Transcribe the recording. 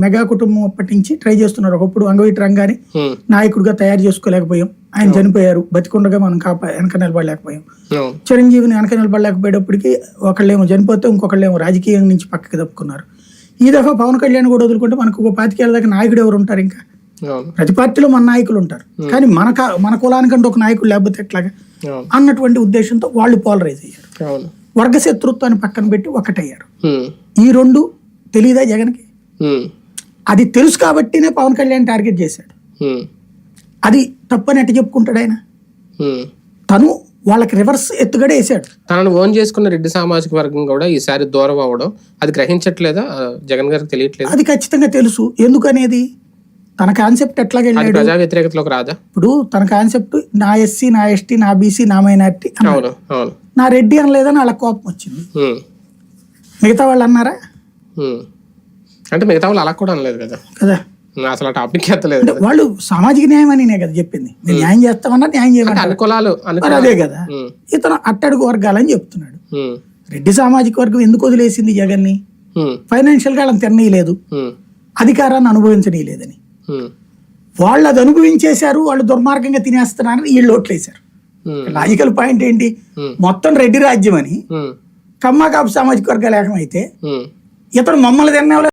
Mega కుటుంబం అప్పటి నుంచి ట్రై చేస్తున్నారు. ఒకప్పుడు అంగవీటి రంగాన్ని ఉమ్, నాయకుడిగా తయారు చేసుకోలేకపోయాం. ఆయన చనిపోయారు. బతికుండగా మనం కాపా వెనక నిలబడలేకపోయాం. చిరంజీవిని వెనక నిలబడలేకపోయేటప్పటికి ఒకళ్ళేమో చనిపోతే ఇంకొకళ్ళేమో రాజకీయం నుంచి పక్కకి తప్పుకున్నారు ఈ దఫా పవన్ కళ్యాణ్ కూడా వదులుకుంటే మనకు ఒక పాతికేళ్ళ దాకా నాయకుడు ఎవరు ఉంటారు ఇంకా? ప్రతి పార్టీలో మన నాయకులు ఉంటారు. కానీ మన మన కులానికంటే ఒక నాయకుడు లేకపోతే ఎట్లాగా? అన్నటువంటి ఉద్దేశంతో వాళ్ళు పోలరైజ్ అయ్యారు. వర్గ శత్రుత్వాన్ని పక్కన పెట్టి ఒకటయ్యారు. ఈ రెండు తెలియదా జగన్కి? అది తెలుసు కాబట్టినే పవన్ కళ్యాణ్ టార్గెట్ చేశాడు. అది తప్పని ఎట్ట చెప్పుకుంటాడు ఆయన. తను వాళ్ళకి రివర్స్ ఎత్తుగడే వేసాడు తనను ఓన్ చేసుకున్న రెడ్డి సామాజిక వర్గం కూడా ఈసారి దూరం అవ్వడం అది గ్రహించట్లేదా? జగన్ గారికి తెలియట్లేదు? అది ఖచ్చితంగా తెలుసు. ఎందుకనేది? తన కాన్సెప్ట్ ఎట్లాగ అది వెళ్ళాడు? ప్రజా వ్యతిరేకతలోకి రాదా? ఇప్పుడు తన కాన్సెప్ట్ నా ఎస్సీ నా ఎస్టీ నా బీసీ నా మైనార్టీ అవును అవును. నా రెడ్డి అనలేదని వాళ్ళ కోపం వచ్చింది. మిగతా వాళ్ళు అన్నారా. అంటే మిగతా వాళ్ళు అలా కూడా అనలేదు కదా. కదా? అసలు టాపిక్ ఎత్తలేదు వాళ్ళు సామాజిక న్యాయం అని నేను కదా చెప్పింది. న్యాయం చేస్తామన్నా న్యాయం అనుకూలాలు అనుకూలాలు. అదే కదా. ఇతను అట్టడుగు వర్గాలని చెప్తున్నాడు. రెడ్డి సామాజిక వర్గం ఎందుకు వదిలేసింది జగన్ని? ఉమ్, ఫైనాన్షియల్గా వాళ్ళని తిననీయలేదు. అధికారాన్ని అనుభవించనీయలేదని. వాళ్ళు అది అనుభవించేశారు వాళ్ళు దుర్మార్గంగా తినేస్తున్నారని వీళ్ళు ఓట్లేశారు. లాజికల్ పాయింట్ ఏంటి? మొత్తం రెడ్డి రాజ్యం అని ఉమ్, కమ్మా కాపు సామాజిక వర్గాలు ఏకమైతే ఉమ్. ఇతను మమ్మల్ని తిన్నా